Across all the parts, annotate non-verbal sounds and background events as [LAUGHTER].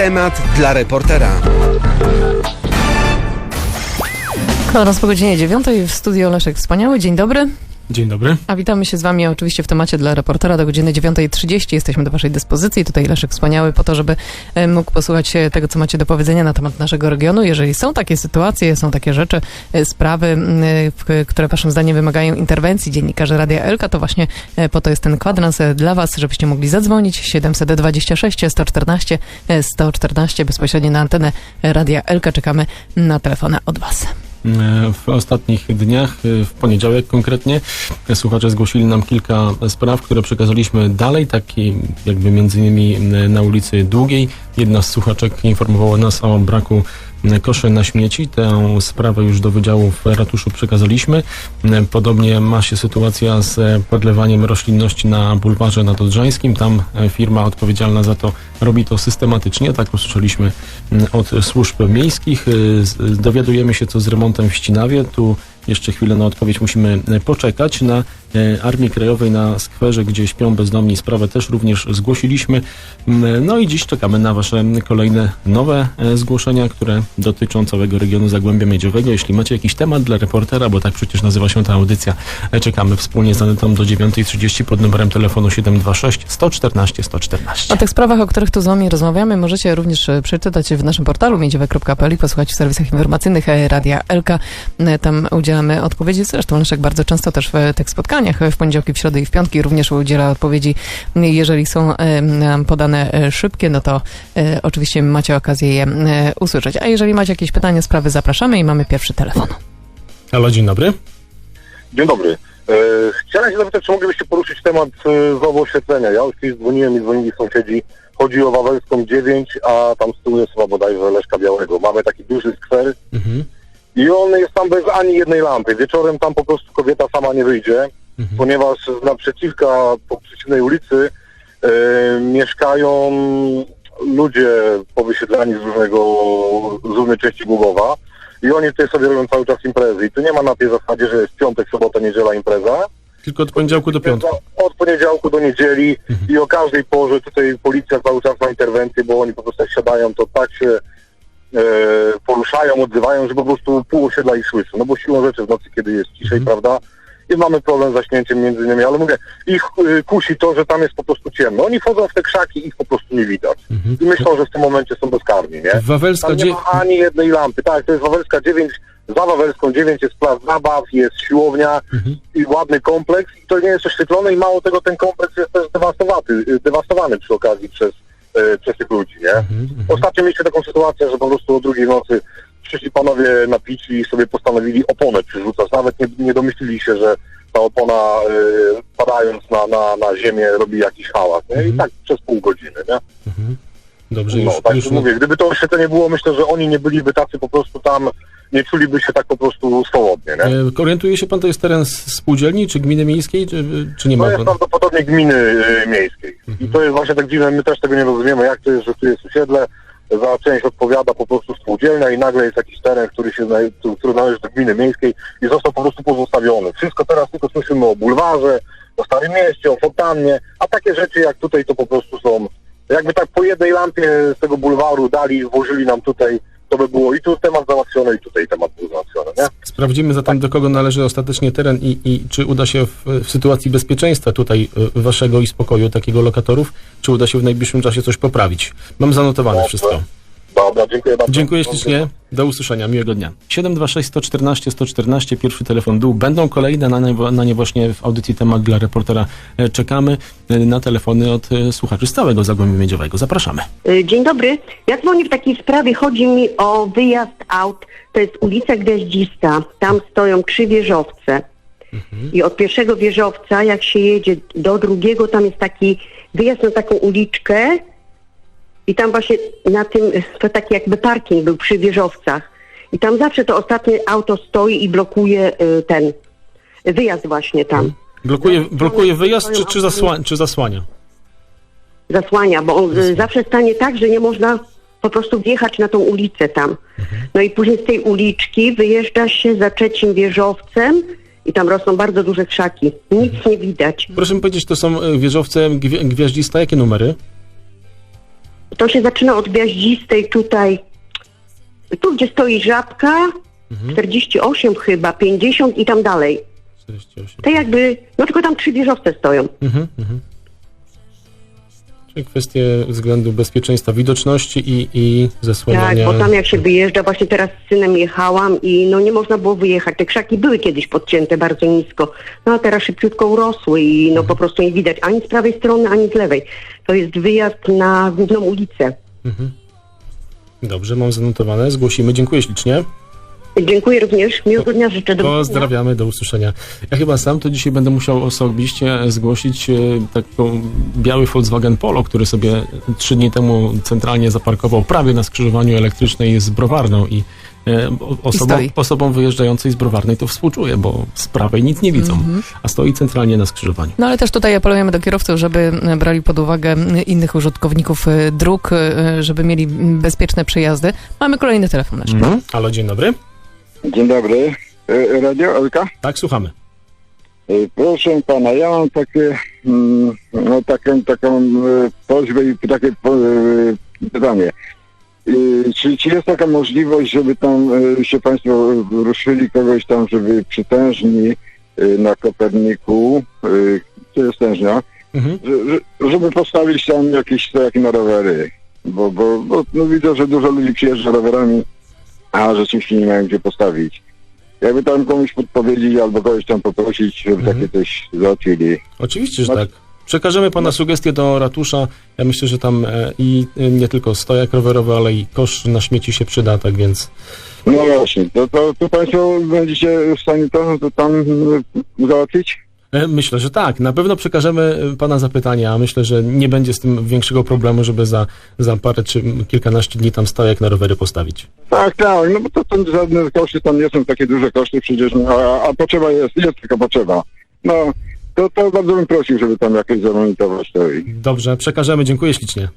temat dla reportera. Kwadrans po godzinie 9 w studio Leszek Wspaniały. Dzień dobry. Dzień dobry. A witamy się z wami oczywiście w temacie dla reportera do godziny 9.30. Jesteśmy do waszej dyspozycji. Tutaj Leszek Wspaniały po to, żeby e, mógł posłuchać tego, co macie do powiedzenia na temat naszego regionu. Jeżeli są takie sytuacje, są takie rzeczy, e, sprawy, e, które waszym zdaniem wymagają interwencji dziennikarzy Radia Elka, to właśnie po to jest ten kwadrans dla was, żebyście mogli zadzwonić 726 114 e, 114 bezpośrednio na antenę Radia Elka. Czekamy na telefony od was. E, W ostatnich dniach, e, w poniedziałek konkretnie, słuchacze zgłosili nam kilka spraw, które przekazaliśmy dalej, takie jakby między innymi na ulicy Długiej. Jedna z słuchaczek informowała nas o braku e, koszy na śmieci. Tę sprawę już do Wydziału w ratuszu przekazaliśmy. Podobnie ma się sytuacja z podlewaniem roślinności na bulwarze nadodrzańskim. Tam firma odpowiedzialna za to robi to systematycznie, tak usłyszeliśmy od służb miejskich. Dowiadujemy się, co z remontem w Ścinawie. Tu jeszcze chwilę na odpowiedź musimy poczekać. Na Armii Krajowej na skwerze, gdzie śpią bezdomni, sprawę też również zgłosiliśmy. No i dziś czekamy na Wasze kolejne nowe e, zgłoszenia, które dotyczą całego regionu Zagłębia Miedziowego. Jeśli macie jakiś temat dla reportera, bo tak przecież nazywa się ta audycja, e, czekamy wspólnie z Anetą do 9.30 pod numerem telefonu 726 114 114. O tych sprawach, o których tu z wami rozmawiamy, możecie również e, przeczytać w naszym portalu miedziowe.pl i posłuchać w serwisach informacyjnych e, Radia Elka. E, Tam udzielamy odpowiedzi. Zresztą Leszek bardzo często też w e, tych spotkaniach e, w poniedziałki, w środę i w piątki również udziela odpowiedzi. Jeżeli są e, nam podane e, szybkie, no to oczywiście macie okazję je usłyszeć. A jeżeli macie jakieś pytania, sprawy, zapraszamy i mamy pierwszy telefon. Halo, dzień dobry. Dzień dobry. Chciałem się zapytać, czy moglibyście poruszyć temat znowu oświetlenia. Ja już kiedyś dzwoniłem i dzwonili sąsiedzi. Chodzi o Wawelską 9, a tam z tyłu jest chyba bodajże Leszka Białego. Mamy taki duży skwer Mhm. i on jest tam bez ani jednej lampy. Wieczorem tam po prostu kobieta sama nie wyjdzie, Mhm. ponieważ naprzeciwka po przeciwnej ulicy e, mieszkają ludzie powysiedlani z różnego, z różnej części Głogowa. I oni tutaj sobie robią cały czas imprezy. I tu nie ma na tej zasadzie, że jest piątek, sobota, niedziela impreza. Tylko od poniedziałku do piątku. Od poniedziałku do niedzieli i o każdej porze tutaj policja cały czas ma interwencję, bo oni po prostu jak siadają, to tak się e, poruszają, odzywają, że po prostu pół osiedla ich słyszy. No bo siłą rzeczy w nocy, kiedy jest ciszej, prawda? I mamy problem z zaśnięciem między innymi, ale mówię, ich y, kusi to, że tam jest po prostu ciemno. Oni wchodzą w te krzaki, ich po prostu nie widać. Mhm. I myślą, że w tym momencie są bezkarni, nie? Wawelska, Tam nie dzie- ma ani jednej lampy. Tak, to jest Wawelska 9. Za Wawelską 9 jest plac zabaw, jest siłownia Mhm. i ładny kompleks. I to nie jest oświetlone i mało tego, ten kompleks jest też dewastowany, dewastowany przy okazji przez, e, przez tych ludzi, nie? Mhm, mhm. Ostatnio mieliśmy taką sytuację, że po prostu o drugiej nocy przyszli panowie napici i sobie postanowili oponę przyrzucać. Nawet nie, nie domyślili się, że ta opona e, padając na, na, na ziemię robi jakiś hałas, nie? I Mhm. tak przez pół godziny, nie? Dobrze, No, już, tak już mówię, gdyby to oświetlenie było, myślę, że oni nie byliby tacy po prostu tam, nie czuliby się tak po prostu swobodnie, nie? E, Orientuje się pan, to jest teren spółdzielni, czy gminy miejskiej, czy, czy nie ma To jest prawdopodobnie gminy y, miejskiej. I to jest właśnie tak dziwne, my też tego nie rozumiemy, jak to jest, że tu jest osiedle, za część odpowiada po prostu spółdzielnia i nagle jest jakiś teren, który się który- należy do gminy miejskiej i został po prostu pozostawiony. Wszystko teraz tylko słyszymy o bulwarze, o Starym Mieście, o fontannie, a takie rzeczy jak tutaj to po prostu są, jakby tak po jednej lampie z tego bulwaru dali, włożyli nam tutaj, to by było i tu temat załatwiony, i tutaj temat był załatwiony, nie? Sprawdzimy zatem, do kogo należy ostatecznie teren i, i czy uda się w, w sytuacji bezpieczeństwa tutaj y, waszego i spokoju takiego lokatorów, czy uda się w najbliższym czasie coś poprawić. Mam zanotowane Dobrze. wszystko. Dobra, dziękuję bardzo. Dziękuję ślicznie. Do usłyszenia. Miłego dnia. 726 114 114. Pierwszy telefon był. Będą kolejne. Na nie, na nie właśnie w audycji temat dla reportera e, czekamy. E, Na telefony od e, słuchaczy z całego Zagłębia Miedziowego. Zapraszamy. Dzień dobry. Ja dzwonię w takiej sprawie. Chodzi mi o wyjazd aut. To jest ulica Gwiaździsta. Tam stoją trzy wieżowce. I od pierwszego wieżowca, jak się jedzie do drugiego, tam jest taki wyjazd na taką uliczkę I tam właśnie na tym, to taki jakby parking był przy wieżowcach. I tam zawsze to ostatnie auto stoi i blokuje y, ten wyjazd właśnie tam. Blokuje, blokuje wyjazd, czy, czy, zasła, czy zasłania? Zasłania, bo on y, zawsze stanie tak, że nie można po prostu wjechać na tą ulicę tam. No i później z tej uliczki wyjeżdża się za trzecim wieżowcem i tam rosną bardzo duże krzaki. Nic nie widać. Proszę mi powiedzieć, to są e, wieżowce gwie, gwiaździste, jakie numery? To się zaczyna od gwiaździstej tutaj, tu gdzie stoi żabka, 48 chyba, 50 i tam dalej. 48. To jakby, no tylko tam trzy wieżowce stoją. Mhm, mhm. Kwestie względu bezpieczeństwa, widoczności i, i Tak, zasłaniania. bo tam jak się wyjeżdża, właśnie teraz z synem jechałam i no nie można było wyjechać. Te krzaki były kiedyś podcięte bardzo nisko, no a teraz szybciutko urosły i no po prostu nie widać ani z prawej strony, ani z lewej. To jest wyjazd na główną ulicę. Dobrze, mam zanotowane. Zgłosimy. Dziękuję ślicznie. Dziękuję również, miłego dnia życzę. Do. Pozdrawiamy, do usłyszenia. Ja chyba sam to dzisiaj będę musiał osobiście zgłosić e, taką biały Volkswagen Polo, który sobie trzy dni temu centralnie zaparkował prawie na skrzyżowaniu elektrycznej z Browarną i e, osobom, osobom wyjeżdżającej z Browarnej to współczuję, bo z prawej nic nie widzą, a stoi centralnie na skrzyżowaniu. No ale też tutaj apelujemy do kierowców, żeby e, brali pod uwagę innych użytkowników dróg, żeby mieli bezpieczne przejazdy. Mamy kolejny telefon nasz. Mhm. Halo, dzień dobry. Dzień dobry. E, Radio Elka? Tak, słuchamy. E, Proszę pana, ja mam takie, mm, no, taką, taką e, prośbę i takie pytanie. Czy, czy jest taka możliwość, żeby tam się państwo ruszyli kogoś tam, żeby przytężni na Koperniku, to jest tężnia, Mhm. że- że- żeby postawić tam jakieś stojaki na rowery? Bo, bo, bo no, widzę, że dużo ludzi przyjeżdża rowerami, a rzeczywiście nie mają gdzie postawić. Jakby tam komuś podpowiedzieć albo kogoś tam poprosić, żeby Mhm. takie coś załatwili. Oczywiście, że No- tak. Przekażemy pana sugestie do ratusza. Ja myślę, że tam e, i e, nie tylko stojak rowerowy, ale i kosz na śmieci się przyda, tak więc No właśnie, to, to, to państwo będziecie w stanie to, to tam e, załatwić? E, Myślę, że tak. Na pewno przekażemy e, Pana zapytania, a myślę, że nie będzie z tym większego problemu, żeby za, za parę czy kilkanaście dni tam stojak na rowery postawić. Tak, tak, no bo to, to żadne koszty tam nie są takie duże koszty przecież, no, a, a potrzeba jest, jest taka potrzeba. No, to, to bardzo bym prosił, żeby tam jakoś zamonitować to. I Dobrze, przekażemy. Dziękuję ślicznie.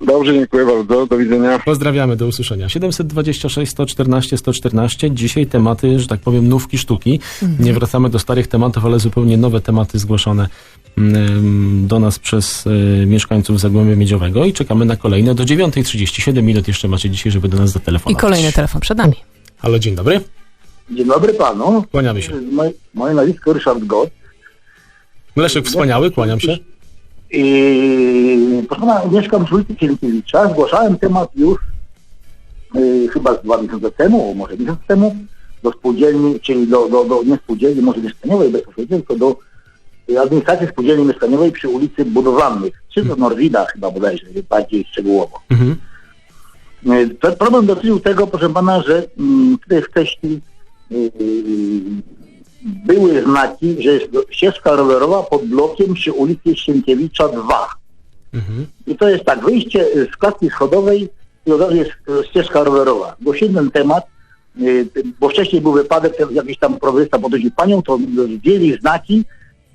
Dobrze, dziękuję bardzo, do widzenia. Pozdrawiamy, do usłyszenia. 726 114 114. Dzisiaj tematy, że tak powiem, nówki sztuki. Nie wracamy do starych tematów, ale zupełnie nowe tematy zgłoszone mm, do nas przez e, mieszkańców Zagłębia Miedziowego i czekamy na kolejne do 9.37 minut jeszcze macie dzisiaj, żeby do nas I zatelefonować. kolejny telefon przed nami. Halo, dzień dobry. Dzień dobry panu. Kłaniamy się. Moje, moje nazwisko Ryszard Gott. Leszek wspaniały, kłaniam się. I proszę pana, mieszkam w ulicy Sienkiewicza. Zgłaszałem temat już y, chyba z dwa miesiące temu, może miesiąc temu, do spółdzielni, czyli do, do, do nie spółdzielni, może mieszkaniowej bezpośrednio, tylko do y, administracji spółdzielni mieszkaniowej przy ulicy Budowlanych, czy do Norwida chyba bodajże, bardziej szczegółowo. Mhm. Y, problem dotyczył tego, proszę pana, że mm, tutaj wcześniej y, były znaki, że jest ścieżka rowerowa pod blokiem przy ulicy Sienkiewicza 2. Mhm. I to jest tak, wyjście z klatki schodowej i od razu jest e, ścieżka rowerowa. Ten temat, y, bo wcześniej był wypadek, ten jakiś tam rowerzysta podchodził panią, to zdjęli znaki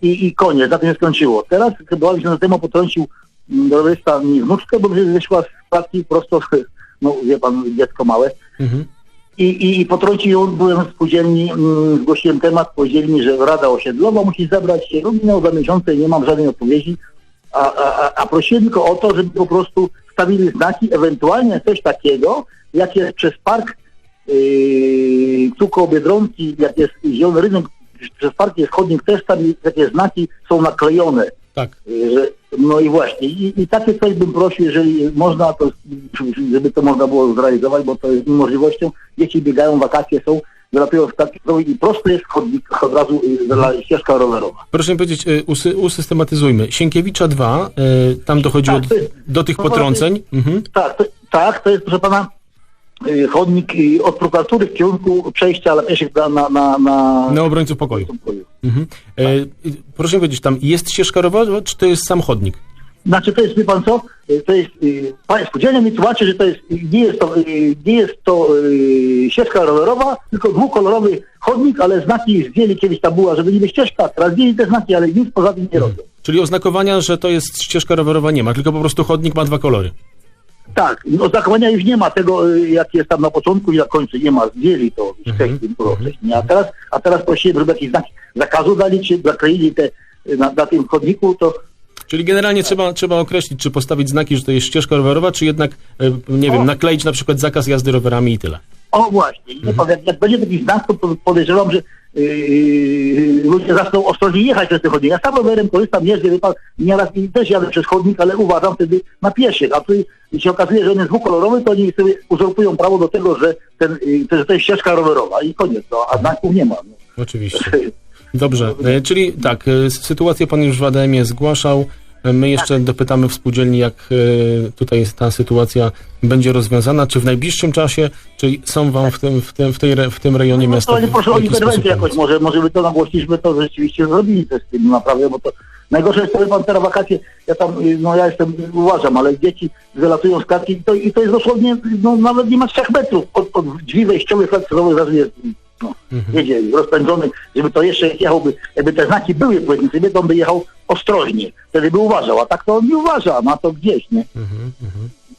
i, i koniec, na tym się skończyło. Teraz chyba miesiące temu potrącił mm, rowerzysta mi wnuczkę, bo wyszła z klatki prosto, no wie pan, dziecko małe, Mhm. I, i, i potrącił ją, byłem w spółdzielni, mm, zgłosiłem temat, mi, że Rada Osiedlowa musi zebrać się, no minęło dwa miesiące i nie mam żadnej odpowiedzi, a, a, a- prosiłem tylko o to, żeby po prostu stawili znaki, ewentualnie coś takiego, jak jest przez park yy, tu koło Biedronki, jak jest zielony rynek, przez park jest chodnik, też tam takie znaki są naklejone. Tak. Że, no i właśnie, i, i takie coś bym prosił, jeżeli można, to żeby to można było zrealizować, bo to jest niemożliwością. Dzieci biegają, wakacje są, wylatują w taki i prosto jest chodnik od razu y, dla ścieżka rowerowa. Proszę mi powiedzieć, y, usy, usystematyzujmy. Sienkiewicza 2, y, tam dochodziło Tak, jest- do tych to potrąceń. Mhm. Tak, to, tak, to jest proszę pana chodnik od prokuratury w kierunku przejścia Lepieszek na, na, na, na... Na obrońców pokoju. pokoju. Mhm. Y, proszę powiedzieć, tam jest ścieżka rowerowa, czy to jest sam chodnik? Znaczy to jest, wie pan co, y, to jest, y, pa- spółdzielnia mi tłumaczy, że to jest, y, nie jest to, y, nie jest to y, ścieżka rowerowa, tylko dwukolorowy chodnik, ale znaki zdjęli kiedyś tam była, żeby niby ścieżka, teraz zdjęli te znaki, ale nic poza tym nie robią. Czyli oznakowania, że to jest ścieżka rowerowa nie ma, tylko po prostu chodnik ma dwa kolory. Tak, oznakowania już nie ma tego, y, jak jest tam na początku i na końcu, nie ma, zdjęli to już wcześniej, było wcześniej. A teraz, a teraz prosimy, żeby jakiś znak zakazu dali, czy zakleili te y, na, na tym chodniku, to Czyli generalnie trzeba, trzeba określić, czy postawić znaki, że to jest ścieżka rowerowa, czy jednak, e, nie wiem, nakleić na przykład zakaz jazdy rowerami i tyle. O właśnie, nie powiem, jak będzie taki znak, to po- podejrzewam, że yy, ludzie zaczną ostrożnie jechać przez te chodniki. Ja sam rowerem korzystam, jeżdżę, wie pan, nieraz i też jadę przez chodnik, ale uważam wtedy na pieszych. A tu się okazuje, że on jest dwukolorowy, to oni sobie uzurpują prawo do tego, że, ten, yy, że to jest ścieżka rowerowa i koniec, no, a znaków nie ma. No. Oczywiście. [LAUGHS] Dobrze, e, czyli tak, e, sytuację pan już w ADM-ie zgłaszał. My jeszcze dopytamy w spółdzielni, jak e, tutaj jest ta sytuacja będzie rozwiązana, czy w najbliższym czasie, czy są wam w tym, w tym, w tej, w tym rejonie miasta No, to nie proszę o interwencję jakoś, może, może by to nagłośniliśmy, to rzeczywiście zrobili coś z tym naprawdę, bo to najgorsze jest, powiem pan, teraz wakacje, ja tam, y, no ja jestem, uważam, ale dzieci wylatują z klatki i to, i to jest dosłownie, no nawet nie ma trzech metrów od, od drzwi wejściowych klatki zaraz jest, no, jedzie rozpędzony, żeby to jeszcze jechałby, jakby te znaki były, sobie, to on by jechał ostrożnie, wtedy by uważał, a tak to on nie uważa, ma to gdzieś, nie?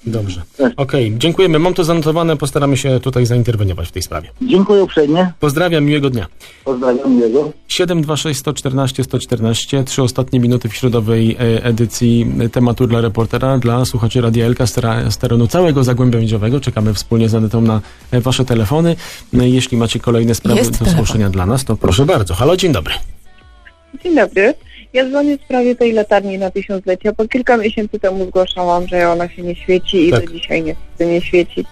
Dobrze. Tak. Okej, dziękujemy. Mam to zanotowane, postaramy się tutaj zainterweniować w tej sprawie. Dziękuję uprzejmie, Pozdrawiam, miłego dnia. pozdrawiam miłego. 726 114 114, trzy ostatnie minuty w środowej e, edycji tematu dla reportera, dla słuchaczy Radia Elka z terenu całego Zagłębia Miedziowego. Czekamy wspólnie z Anetą na e, wasze telefony. No Jeśli macie kolejne sprawy Jest do telefon. zgłoszenia dla nas, to proszę bardzo. Halo, dzień dobry. Dzień dobry. Ja dzwonię w sprawie tej latarni na tysiąclecia. Po kilka miesięcy temu zgłaszałam, że ona się nie świeci i Tak. do dzisiaj niestety nie świeci.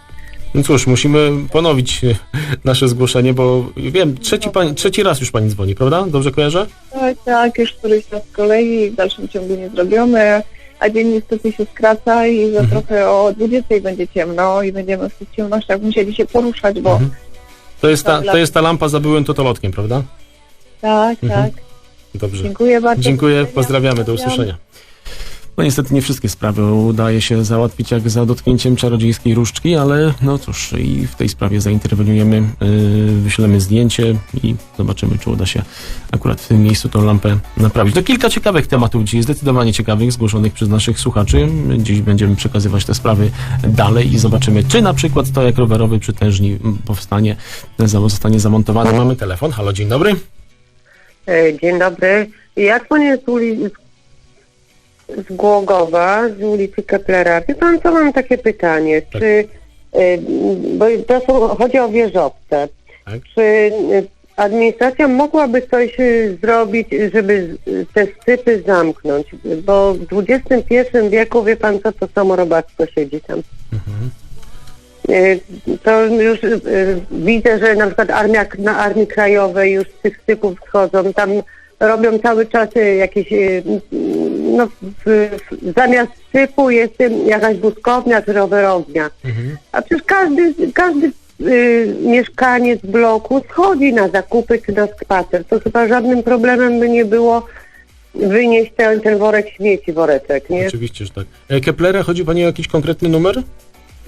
No cóż, musimy ponowić [LAUGHS] nasze zgłoszenie, bo wiem, trzeci, pani, trzeci raz już pani dzwoni, prawda? Dobrze kojarzę? Tak, tak, już któryś raz z kolei w dalszym ciągu nie zrobione, a dzień niestety się skraca i za trochę o 20 będzie ciemno i będziemy w tych ciemnościach musieli się poruszać, bo To jest ta, to jest ta lampa za byłym totolotkiem, prawda? tak, Mhm. tak. Dobrze. Dziękuję bardzo. Dziękuję, pozdrawiamy, do usłyszenia. No niestety nie wszystkie sprawy udaje się załatwić jak za dotknięciem czarodziejskiej różdżki, ale no cóż, i w tej sprawie zainterweniujemy, yy, wyślemy zdjęcie i zobaczymy, czy uda się akurat w tym miejscu tą lampę naprawić. No kilka ciekawych tematów dzisiaj, zdecydowanie ciekawych, zgłoszonych przez naszych słuchaczy. Dziś będziemy przekazywać te sprawy dalej i zobaczymy, czy na przykład stojak rowerowy przytężni powstanie, zostanie zamontowany. Mamy telefon, halo, dzień dobry. E, Dzień dobry. Ja dzwonię z, uli... z Głogowa, z ulicy Keplera. Wie pan co, mam takie pytanie. Tak. Czy, e, bo to są, chodzi o wieżowce. Tak. Czy e, administracja mogłaby coś zrobić, żeby te sypy zamknąć? Bo w XXI wieku, wie pan co, to samo robactwo siedzi tam. E, To już e, widzę, że na przykład armia, na Armii Krajowej już z tych sypów schodzą. Tam robią cały czas e, jakieś, e, no w, w, zamiast sypu jest jakaś buskownia czy rowerownia. A przecież każdy, każdy y, mieszkaniec bloku schodzi na zakupy czy na spacer. To chyba żadnym problemem by nie było wynieść ten, ten worek śmieci, woreczek, nie? Oczywiście, że tak. E, Keplera, chodzi pani o jakiś konkretny numer?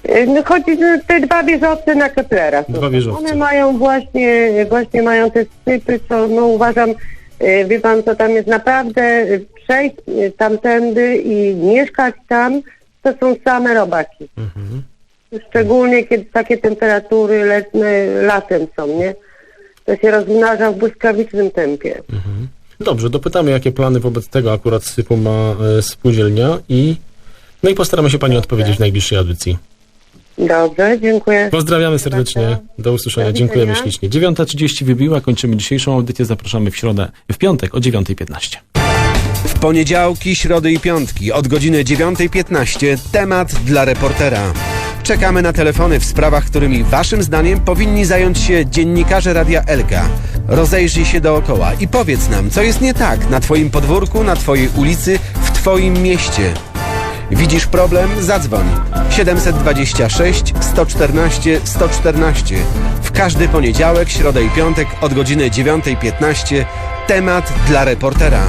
Y, No chodzi że te dwa wieżowce na Keplera. Dwa wieżowce. One mają właśnie, właśnie mają te sypy, co no uważam, y, wie pan co tam jest naprawdę y, przejść tamtędy i mieszkać tam, to są same robaki. Mhm. Szczególnie kiedy takie temperatury letnie latem są, nie? To się rozmnaża w błyskawicznym tempie. Dobrze, dopytamy, jakie plany wobec tego akurat sypu ma e, spółdzielnia i no i postaramy się Pani odpowiedzieć w najbliższej audycji. Dobrze, dziękuję. Pozdrawiamy serdecznie, do usłyszenia, Do dziękujemy ślicznie. 9.30 wybiła, kończymy dzisiejszą audycję, zapraszamy w środę, w piątek o 9.15. W poniedziałki, środy i piątki od godziny 9.15 temat dla reportera. Czekamy na telefony w sprawach, którymi waszym zdaniem powinni zająć się dziennikarze Radia Elka. Rozejrzyj się dookoła i powiedz nam, co jest nie tak na twoim podwórku, na twojej ulicy, w twoim mieście. Widzisz problem? Zadzwoń. 726 114 114. W każdy poniedziałek, środę i piątek od godziny 9.15 temat dla reportera.